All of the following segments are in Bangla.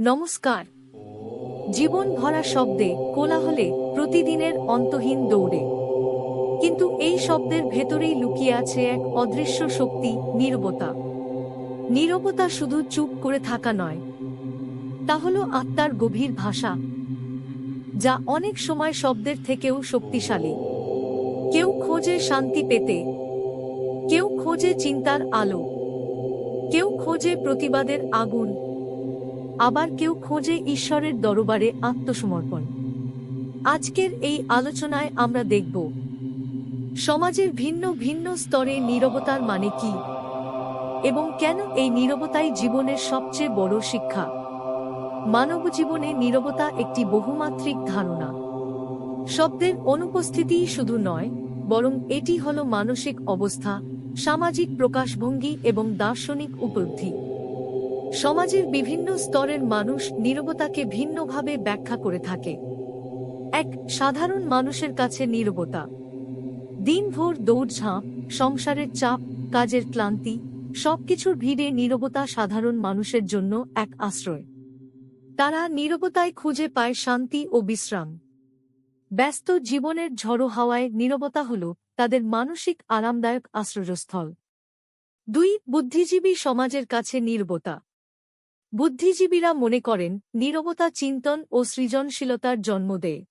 নমস্কার। জীবন ভরা শব্দে কোলাহলে প্রতিদিনের অন্তহীন দৌড়ে। কিন্তু এই শব্দের ভেতরেই লুকিয়ে আছে এক অদৃশ্য শক্তি, নীরবতা। নীরবতা শুধু চুপ করে থাকা নয়, তা হল আত্মার গভীর ভাষা, যা অনেক সময় শব্দের থেকেও শক্তিশালী। কেউ খোঁজে শান্তি পেতে, কেউ খোঁজে চিন্তার আলো, কেউ খোঁজে প্রতিবাদের আগুন আবার কেউ খোঁজে ঈশ্বরের দরবারে আত্মসমর্পণ। আজকের এই আলোচনায় আমরা দেখব, সমাজের ভিন্ন ভিন্ন স্তরে নীরবতার মানে কি এবং কেন এই নীরবতাই জীবনের সবচেয়ে বড় শিক্ষা? মানব জীবনে নীরবতা একটি বহুমাত্রিক ধারণা। শব্দের অনুপস্থিতিই শুধু নয়, বরং এটি হল মানসিক অবস্থা, সামাজিক প্রকাশভঙ্গি এবং দার্শনিক উপলব্ধি। সমাজের বিভিন্ন স্তরের মানুষ নীরবতাকে ভিন্নভাবে ব্যাখ্যা করে থাকে। এক সাধারণ মানুষের কাছে নীরবতা। দিনভর দৌড়ঝাঁপ, সংসারের চাপ, কাজের ক্লান্তি, সবকিছুর ভিড়ে নীরবতা সাধারণ মানুষের জন্য এক আশ্রয়। তারা নীরবতায় খুঁজে পায় শান্তি ও বিশ্রাম। ব্যস্ত জীবনের ঝড়ো হাওয়ায় নীরবতা হল তাদের মানসিক আরামদায়ক আশ্রয়স্থল। দুই বুদ্ধিজীবী সমাজের কাছে নীরবতা। বুদ্ধিজীবীরা মনে করেন, নীরবতা চিন্তন ও সৃজনশীলতার জন্ম দেয়।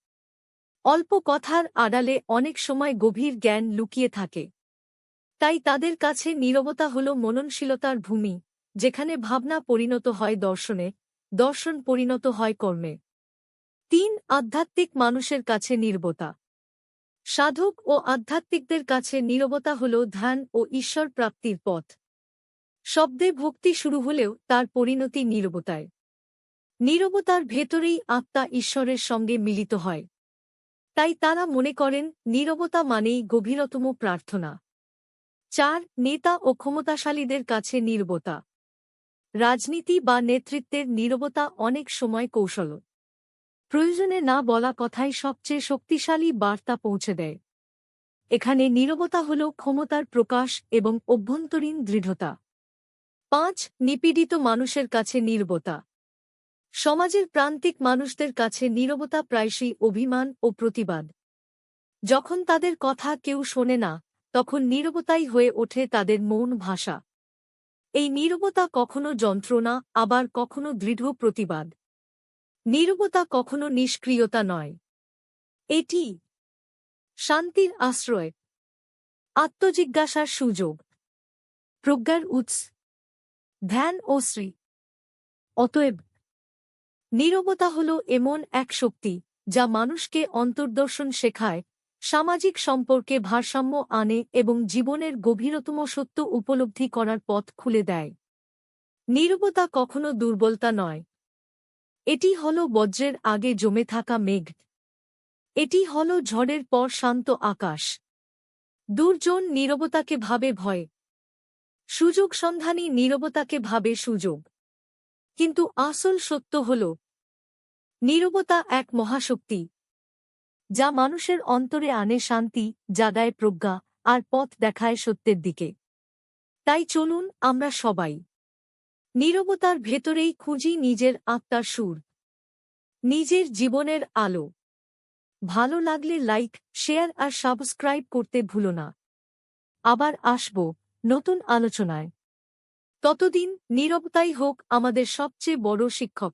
অল্প কথার আড়ালে অনেক সময় গভীর জ্ঞান লুকিয়ে থাকে। তাই তাদের কাছে নীরবতা হল মননশীলতার ভূমি, যেখানে ভাবনা পরিণত হয় দর্শনে, দর্শন পরিণত হয় কর্মে। তিন আধ্যাত্মিক মানুষের কাছে নীরবতা। সাধক ও আধ্যাত্মিকদের কাছে নীরবতা হল ধ্যান ও ঈশ্বর প্রাপ্তির পথ। শব্দে ভক্তি শুরু হলেও তার পরিণতি নীরবতায়। নীরবতার ভেতরেই আত্মা ঈশ্বরের সঙ্গে মিলিত হয়। তাই তারা মনে করেন, নীরবতা মানেই গভীরতম প্রার্থনা। চার, নেতা ও ক্ষমতাশালীদের কাছে নীরবতা। রাজনীতি বা নেতৃত্বের নীরবতা অনেক সময় কৌশল। প্রয়োজনে না বলা কথাই সবচেয়ে শক্তিশালী বার্তা পৌঁছে দেয়। এখানে নীরবতা হল ক্ষমতার প্রকাশ এবং অভ্যন্তরীণ দৃঢ়তা। পাঁচ, নিপীড়িত মানুষের কাছে নীরবতা। সমাজের প্রান্তিক মানুষদের কাছে নীরবতা প্রায়শই অভিমান ও প্রতিবাদ। যখন তাদের কথা কেউ শোনে না, তখন নীরবতাই হয়ে ওঠে তাদের মৌন ভাষা। এই নীরবতা কখনো যন্ত্রণা, আবার কখনো দৃঢ় প্রতিবাদ। নীরবতা কখনো নিষ্ক্রিয়তা নয়। এটি শান্তির আশ্রয়, আত্মজিজ্ঞাসার সুযোগ, প্রজ্ঞার উৎস। ধ্যান ও শ্রী। অতএব, নীরবতা হল এমন এক শক্তি যা মানুষকে অন্তর্দর্শন শেখায়, সামাজিক সম্পর্কে ভারসাম্য আনে এবং জীবনের গভীরতম সত্য উপলব্ধি করার পথ খুলে দেয়। নীরবতা কখনো দুর্বলতা নয়। এটি হল বজ্রের আগে জমে থাকা মেঘ। এটি হল ঝড়ের পর শান্ত আকাশ। দুর্জন নীরবতাকে ভাবে ভয়। সুযোগ সন্ধানী নীরবতাকে ভাবে সুযোগ। কিন্তু আসল সত্য হল, নীরবতা এক মহাশক্তি, যা মানুষের অন্তরে আনে শান্তি, জাগায় প্রজ্ঞা, আর পথ দেখায় সত্যের দিকে। তাই চলুন আমরা সবাই নীরবতার ভেতরেই খুঁজি নিজের আত্মার সুর, নিজের জীবনের আলো। ভালো লাগলে লাইক, শেয়ার আর সাবস্ক্রাইব করতে ভুলো না। আবার আসব। নতুন আলোচনায়। ততদিন নীরবতাই হোক আমাদের সবচেয়ে বড় শিক্ষক।